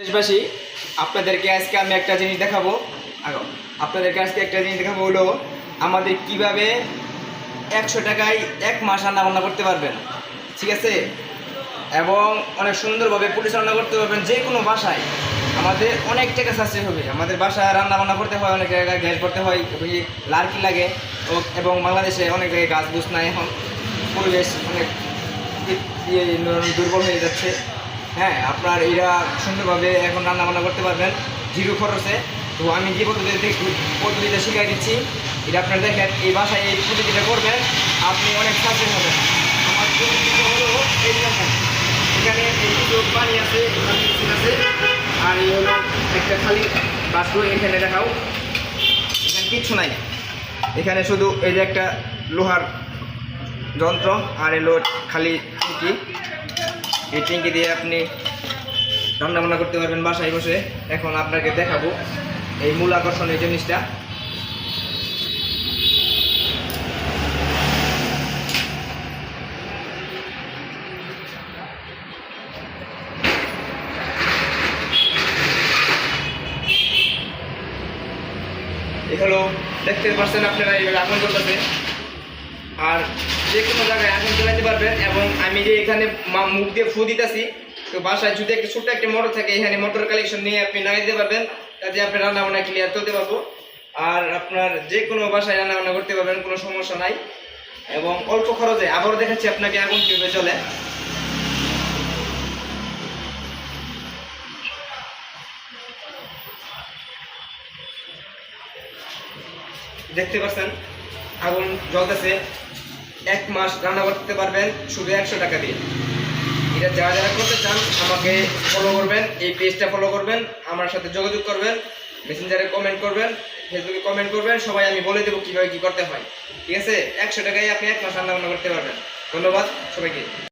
দেশবাসী, আপনাদেরকে আজকে আমি একটা জিনিস দেখাবো। আপনাদেরকে আজকে একটা জিনিস দেখাবো হলো আমাদের কীভাবে একশো টাকায় এক মাস রান্না বান্না করতে পারবেন। ঠিক আছে? এবং অনেক সুন্দরভাবে পরিচালনা করতে পারবেন যে কোনো বাসায়। আমাদের অনেক টাকা সাশ্রয় হবে। আমাদের বাসায় রান্না বান্না করতে হয়, অনেক জায়গায় গ্যাস করতে হয় লার্কি লাগে। এবং বাংলাদেশে অনেক জায়গায় গাছ বুঝ নাই এখন। পরিবেশ অনেক দুর্বল হয়ে যাচ্ছে। হ্যাঁ আপনার এরা সুন্দরভাবে এখন রান্না বান্না করতে পারবেন, জিরো খরচে। তো আমি যে পদ্ধতিতে পদ্ধতিটা শিখাই দিচ্ছি, এটা আপনার দেখেন, এই বাসায় এই পদ্ধতিটা করবেন, আপনি অনেক সাকসেস হবেন আমার হলো এই এখানে এই পানি আছে আছে, আর এই হলো একটা খালি বাষ্প এখানে দেখাও। এখানে কিচ্ছু নাই। এখানে শুধু এই যে একটা লোহার যন্ত্র, আর এলো খালি ট্যাঙ্কি এই ট্যাঙ্কি দিয়ে আপনি রান্না বান্না করতে পারবেন বাসায় বসে। এখন আপনাকে দেখাবো এই মূল আকর্ষণ এই জিনিসটা। দেখতে পাচ্ছেন আপনারা এইভাবে আগুন জ্বলতেছে। আর যে কোনো জায়গায় আগুন জ্বালাতে পারবেন এবং আমি যে এখানে মুখ দিয়ে ফু দিতেছি, তো বাসায় যদি একটা ছোট্ট একটা মোটর থাকে, এখানে মোটর কালেকশন নিয়ে আপনি লাগাই দিতে পারবেন, তাতে আপনি রান্না বান্না ক্লিয়ার চলতে পারব। আর আপনার যে কোনো বাসায় রান্না বান্না করতে পারবেন, কোনো সমস্যা নাই। এবং অল্প খরচে আবারও দেখাচ্ছি আপনাকে আগুন কীভাবে চলে দেখতে পাচ্ছেন, আগুন জ্বলতেছে। এক মাস রান্না করতে পারবেন শুধু একশো টাকা দিয়ে। এটা যারা যারা করতে চান, আমাকে ফলো করবেন, এই পেজটা ফলো করবেন, আমার সাথে যোগাযোগ করবেন মেসেঞ্জারে কমেন্ট করবেন ফেসবুকে কমেন্ট করবেন, সবাই আমি বলে দেবো কীভাবে কী করতে হয়। ঠিক আছে? একশো টাকায় আপনি এক মাস রান্না বান্না করতে পারবেন। ধন্যবাদ সবাইকে।